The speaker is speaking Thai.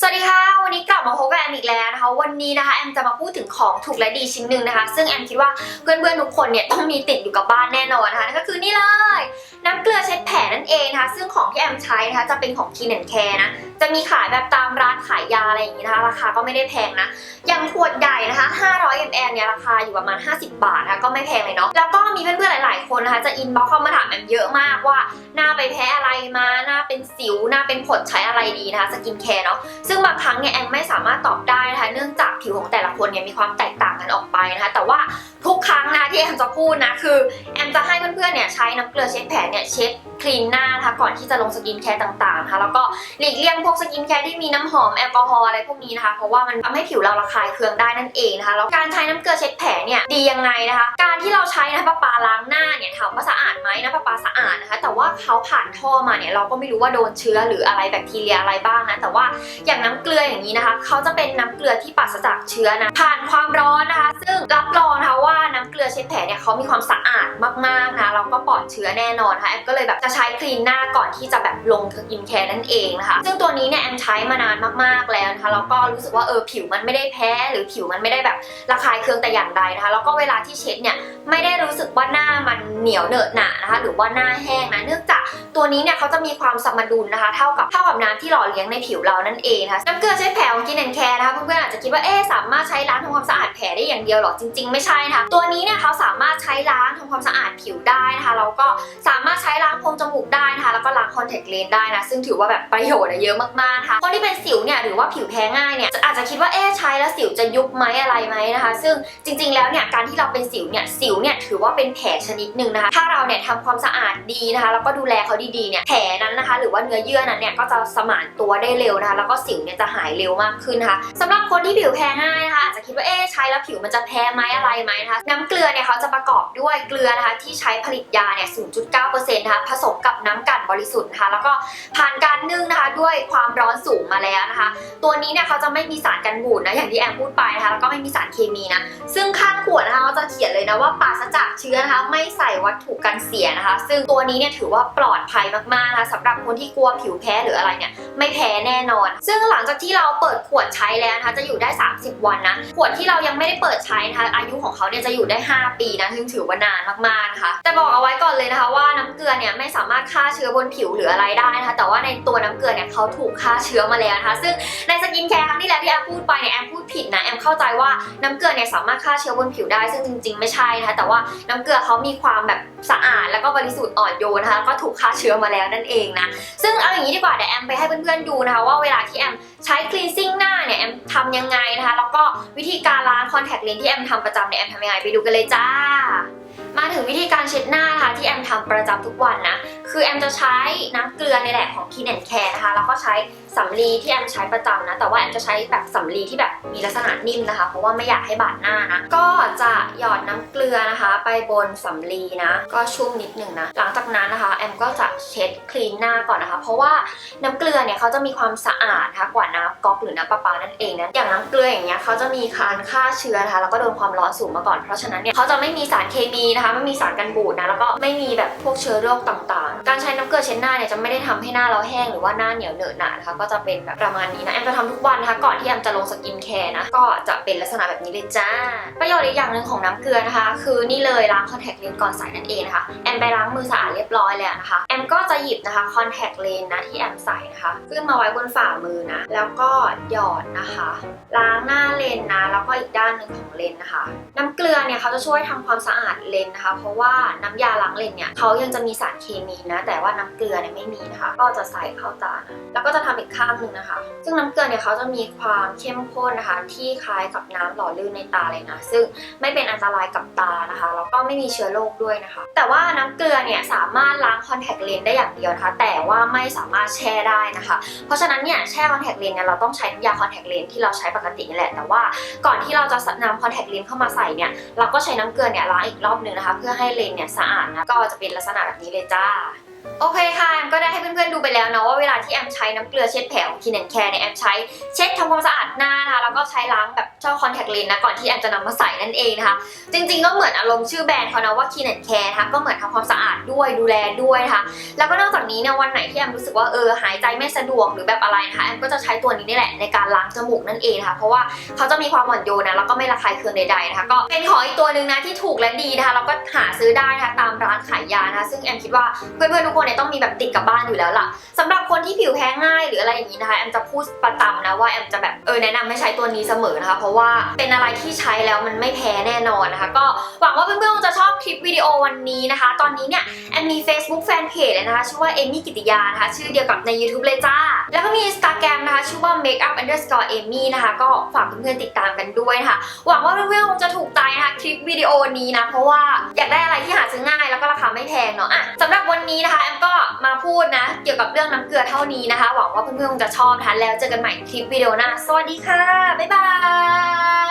สวัสดีค่ะ วันนี้กลับมาพบกับแอมอีกแล้วนะคะ วันนี้นะคะแอมจะมาพูดถึงของถูกและดีชิ้นหนึ่งนะคะ ซึ่งแอมคิดว่าเพื่อนๆทุกคนเนี่ยต้องมีติดอยู่กับบ้านแน่นอนนะคะนั่นก็คือนี่เลย นเองนะคะซึ่งของที่แอมใช้นะคะจะเป็นของ Clean and Care นะจะมีขายแบบตามร้านขายยาอะไรอย่างนี้นะคะราคาก็ไม่ได้แพงนะอย่างขวดใหญ่นะคะ500 ml เนี่ยราคาอยู่ประมาณ 50 บาทนะคะก็ไม่แพงเลยเนาะแล้วก็มีเพื่อนๆหลาย ๆ คนนะคะจะอินบ็อกเข้ามาถามแอมเยอะมากว่าหน้าไปแพ้อะไรมาหน้าเป็นสิวหน้าเป็นผดใช้อะไรดีนะคะสกินแคร์เนาะซึ่งบางครั้งเนี่ยแอมไม่สามารถตอบได้นะคะเนื่องจากผิวของแต่ละคนเนี่ยมีความแตกต่างกันออกไปนะคะแต่ว่าทุก ที่แอมจะพูดนะคือแอมจะให้เพื่อนๆเนี่ยใช้น้ำเกลือเช็ดแผลเนี่ยเช็ดคลีนหน้านะคะก่อนที่จะลงสกินแคร์ต่างๆนะคะแล้วก็หลีกเลี่ยงพวกสกินแคร์ที่มีน้ำหอมแอลกอฮอล์อะไรพวกนี้นะคะเพราะว่ามันทำให้ผิวเราระคายเคืองได้นั่นเองนะคะแล้วการใช้น้ำเกลือเช็ดแผลเนี่ยดียังไงนะคะ การที่เราใช้นะคะประปาล้างหน้าเนี่ยถามว่าสะอาดไหมนะประปาสะอาดนะคะ แต่ว่าเขาผ่านท่อมาเนี่ยเราก็ไม่รู้ว่าโดนเชื้อหรืออะไรแบคทีเรียอะไรบ้างนะแต่ว่าอย่างน้ำเกลืออย่างนี้นะคะเขาจะเป็นน้ำเกลือที่ปราศจากเชื้อนะผ่านความร้อน เขามีความสะอาด มากๆนะแล้วก็ปลอดเชื้อแน่นอนค่ะแอมก็เลยแบบจะใช้คลีนหน้าก่อนที่จะแบบลงสกินแคร์นั่นเองนะคะซึ่งตัวนี้เนี่ยแอมใช้มานานมากๆแล้วนะคะแล้วก็รู้สึกว่าเออผิวมันไม่ได้แพ้ หรือผิวมันไม่ได้แบบระคายเคืองแต่อย่างใดนะคะแล้วก็เวลาที่เช็ดเนี่ยไม่ได้รู้สึกว่าหน้ามันเหนียวเหนอะหนะนะคะหรือว่าหน้าแห้งนะเนื่องจากตัวนี้เนี่ยเขาจะมีความสมดุลนะคะ เท่ากับเท่ากับน้ำที่หล่อเลี้ยงในผิวเรานั่นเองนะคะน้ำเกลือใช้แผลของกินแอนแคร์นะคะเพื่อนๆอาจจะคิดว่าเอ๊สามารถใช้ล้างทำความสะอาดแผลได้อย่างเดียวหรอจริง ๆ ไม่ใช่นะคะตัวนี้เนี่ยเขาสามารถใช้ล้าง ความสะอาดผิวได้นะคะแล้วก็สามารถใช้ล้างโพรงจมูกได้นะคะ แล้วก็ล้างคอนแทคเลนส์ได้นะ ซึ่งถือว่าแบบประโยชน์อะเยอะมากๆนะคะคนที่เป็นสิวเนี่ยหรือว่าผิวแพ้ง่ายเนี่ยอาจจะคิดว่าเอ๊ะใช้แล้วสิวจะยุบไหมอะไรไหมนะคะ ซึ่งจริงๆแล้วเนี่ยการที่เราเป็นสิวเนี่ยสิวเนี่ยถือว่าเป็นแผลชนิดหนึ่งนะคะ ถ้าเราเนี่ยทำความสะอาดดีนะคะ แล้วก็ดูแลเขาดีๆเนี่ยแผลนั้นนะคะ หรือว่าเนื้อเยื่อนั้นเนี่ยก็จะสมานตัวได้เร็วนะคะ แล้วก็สิวเนี่ยจะหายเร็วมากขึ้นนะคะสำหรับคนที่ผิวแพ้ง่ายนะคะอาจจะคิดว่าเอ๊ใช้แล้วผิวมันจะแพ้ไหมอะไรไหมนะคะน้ำเกลือเนี่ยเขาจะประกอบด้วยเกลือนะคะที่ใช้ผลิตยาเนี่ย 0.9%นะคะผสมกับน้ำกั่นบริสุทธิ์นะคะแล้วก็ผ่านการนึ่งนะคะด้วยความร้อนสูงมาแล้วนะคะ ตัวนี้เนี่ยเขาจะไม่มีสารกันบูดนะอย่างที่แอมพูดไปนะคะแล้วก็ไม่มีสารเคมีนะซึ่งข้างขวดนะคะเขาจะเขียนเลยนะว่าปราศจากเชื้อนะคะไม่ใส่วัตถุกันเสียนะคะ ซึ่งตัวนี้เนี่ยถือว่าปลอดภัยมากๆนะคะสำหรับคนที่กลัวผิวแพ้หรืออะไรเนี่ยไม่แพ้แน่นอน ซึ่งหลังจากที่เราเปิดขวดใช้แล้วนะคะจะอยู่ได้ 30 วันนะขวดที่เรายังไม่ได้เปิดใช้นะคะอายุของเขาเนี่ยจะอยู่ได้ 5 ปีนะซึ่งถือว่านานมากๆนะคะแต่บอกเอาไว้ก่อนเลยนะคะว่าน้ำเกลือเนี่ยไม่สามารถฆ่าเชื้อบนผิวหรืออะไรได้นะคะแต่ว่าในตัวน้ำเกลือเนี่ยเขาถูกฆ่าเชื้อมาแล้วนะคะ ซึ่งในสกินแคร์ครั้งที่แล้วที่แอมพูดไปเนี่ยแอมพูดผิดนะแอมเข้าใจว่าน้ำเกลือเนี่ยสามารถฆ่าเชื้อบนผิวได้ ซึ่งจริง ๆ ไม่ใช่นะคะแต่ว่าน้ำเกลือเขามีความแบบ สะอาดแล้วก็บริสุทธิ์อ่อนโยนนะคะก็ถูกฆ่าเชื้อมาแล้วนั่นเองนะซึ่งเอาอย่างนี้ดีกว่าเดี๋ยวแอมไปให้เพื่อนๆดูนะคะว่าเวลาที่แอมใช้ cleansing หน้าเนี่ยแอมทำยังไงนะคะแล้วก็วิธีการล้างคอนแทคเลนส์ที่แอมทำประจำเนี่ยแอมทำยังไงไปดูกันเลยจ้ามาถึงวิธีการเช็ดหน้านะคะที่แอมทำประจำทุกวันนะคือแอมจะใช้น้ำเกลือในแหละของ Clean and Care นะคะ แล้วก็ใช้สำลีที่แอมใช้ประจำนะ แต่ว่าแอมจะใช้แบบสำลีที่แบบมีลักษณะนิ่มนะคะ เพราะว่าไม่อยากให้บาดหน้านะ ก็จะหยอดน้ำเกลือนะคะ ไปบนสำลีนะ ก็ชุ่มนิดหนึ่งนะ หลังจากนั้นนะคะแอมก็จะเช็ดคลีนหน้าก่อนนะคะ เพราะว่าน้ำเกลือเนี่ยเขาจะมีความสะอาดนะคะกว่าน้ำก๊อกหรือน้ำประปานั่นเองนะ อย่างน้ำเกลืออย่างเงี้ยเขาจะมีการฆ่าเชื้อนะคะ แล้วก็โดนความร้อนสูงมาก่อน เพราะฉะนั้นเนี่ยเขาจะไม่มีสารเคมีนะคะ ไม่มีสารกันบูดนะ แล้วก็ไม่มีแบบพวกเชื้อโรคต่างการใช้น้ำเกลือเช็ดหน้าเนี่ยจะไม่ได้ทำให้หน้าเราแห้งหรือว่าหน้าเหนียวเหนอะหนะนะคะ ก็จะเป็นแบบประมาณนี้นะแอมจะทำทุกวันนะคะก่อนที่แอมจะลงสกินแคร์นะก็จะเป็นลักษณะแบบนี้เลยจ้า ประโยชน์อีกอย่างหนึ่งของน้ำเกลือนะคะ คือนี่เลยล้างคอนแทคเลนส์ก่อนใส่นั่นเองนะคะแอมไปล้างมือสะอาดเรียบร้อยแล้วนะคะแอมก็จะหยิบนะคะคอนแทคเลนส์นะที่แอมใส่นะคะขึ้นมาไว้บนฝ่ามือนะแล้วก็หยอดนะคะ ล้างหน้าเลนส์นะแล้วก็อีกด้านหนึ่งของเลนส์นะคะ น้ำเกลือเนี่ยเขาจะช่วยทำความสะอาดเลนส์นะคะ เพราะว่าน้ำยาล้างเลนส์เนี่ยเขายังจะมีสารเคมีนะ แต่ว่าน้ำเกลือเนี่ยไม่มีนะคะ ก็จะใส่เข้าตานแล้วก็จะทำอีกข้างหนึ่งนะคะ ซึ่งน้ำเกลือเนี่ยเขาจะมีความเข้มข้นนะคะ ที่คล้ายกับน้ำหล่อลื่นในตาเลยนะ ซึ่งไม่เป็นอันตรายกับตานะคะแล้วก็ไม่มีเชื้อโรคด้วยนะคะ แต่ว่าน้ำเกลือเนี่ยสามารถล้างคอนแทคเลนส์ได้อย่างเดียวนะคะ แต่ว่าไม่สามารถแช่ได้นะคะ เพราะฉะนั้นเนี่ยแช่คอนแทคเลนส์เนี่ยเราต้องใช้น้ำยาคอนแทคเลนส์ที่เราใช้ปกตินี่แหละ แต่ว่าก่อนที่เราจะนำคอนแทคเลนส์เข้ามาใส่เนี่ยเราก็ใช้น้ำเกลือเนี่ยล้างอีกรอบนึงนะคะ เพื่อให้เลนส์เนี่ยสะอาดนะก็จะเป็นลักษณะแบบนี้เลยจ้า โอเคค่ะแอมก็ได้ให้เพื่อนๆดูไปแล้วเนาะว่าเวลาที่แอมใช้น้ำเกลือเช็ดแผลของคินแอนแคร์เนี่ยแอมใช้เช็ดทำความสะอาดหน้านะคะแล้วก็ใช้ล้างแบบเจ้าคอนแทคเลนส์นะก่อนที่แอมจะนำมาใส่นั่นเองนะคะจริงๆก็เหมือนอารมณ์ชื่อแบรนด์เขานะว่าคินแอนแคร์นะคะก็เหมือนทำความสะอาดด้วยดูแลด้วยนะคะแล้วก็นอกจากนี้เนี่ยวันไหนที่แอมรู้สึกว่าเออหายใจไม่สะดวกหรือแบบอะไรนะคะแอมก็จะใช้ตัวนี้นี่แหละในการล้างจมูกนั่นเองนะคะเพราะว่าเขาจะมีความอ่อนโยนนะแล้วก็ไม่ระคายเคืองใดๆนะคะก็เป็นของอีกตัวหนึ่งนะที่ถูกและดีนะคะแล้วก็หาซื้อได้นะคะตามร้านขายยานะคะซึ่งแอมคิดว่าเพื่อนๆครัวเนี่ยต้องมีแบบติดกับบ้านอยู่แล้วล่ะสำหรับคนที่ผิวแพ้ง่ายหรืออะไรอย่างนี้นะคะแอมจะพูดประจำนะว่าแอมจะแบบเออแนะนำให้ใช้ตัวนี้เสมอนะคะ เพราะว่าเป็นอะไรที่ใช้แล้วมันไม่แพ้แน่นอนนะคะ ก็หวังว่าเพื่อนๆคงจะชอบคลิปวิดีโอวันนี้นะคะ ตอนนี้เนี่ยแอมมี Facebook Fanpage เลยนะคะชื่อว่าเอมี่กิติยานะคะชื่อเดียวกับใน YouTube เลยจ้า แล้วก็มี Instagram นะคะ ชื่อว่า makeup underscore amy นะคะ ก็ฝากเพื่อนๆติดตามกันด้วยนะคะ หวังว่าเพื่อนๆคงจะถูกใจนะคะ คลิปวิดีโอนี้นะ เพราะว่าอยากได้อะไรที่หาซื้อง่ายแล้วก็ราคาไม่แพงเนาะอะสำหรับวันนี้นะคะแอมก็มาพูดนะ เกี่ยวกับเรื่องน้ำเกลือเท่านี้นะคะ หวังว่าเพื่อนๆคงจะชอบนะคะแล้วเจอกันใหม่คลิปวิดีโอหน้า สวัสดีค่ะ บ๊ายบาย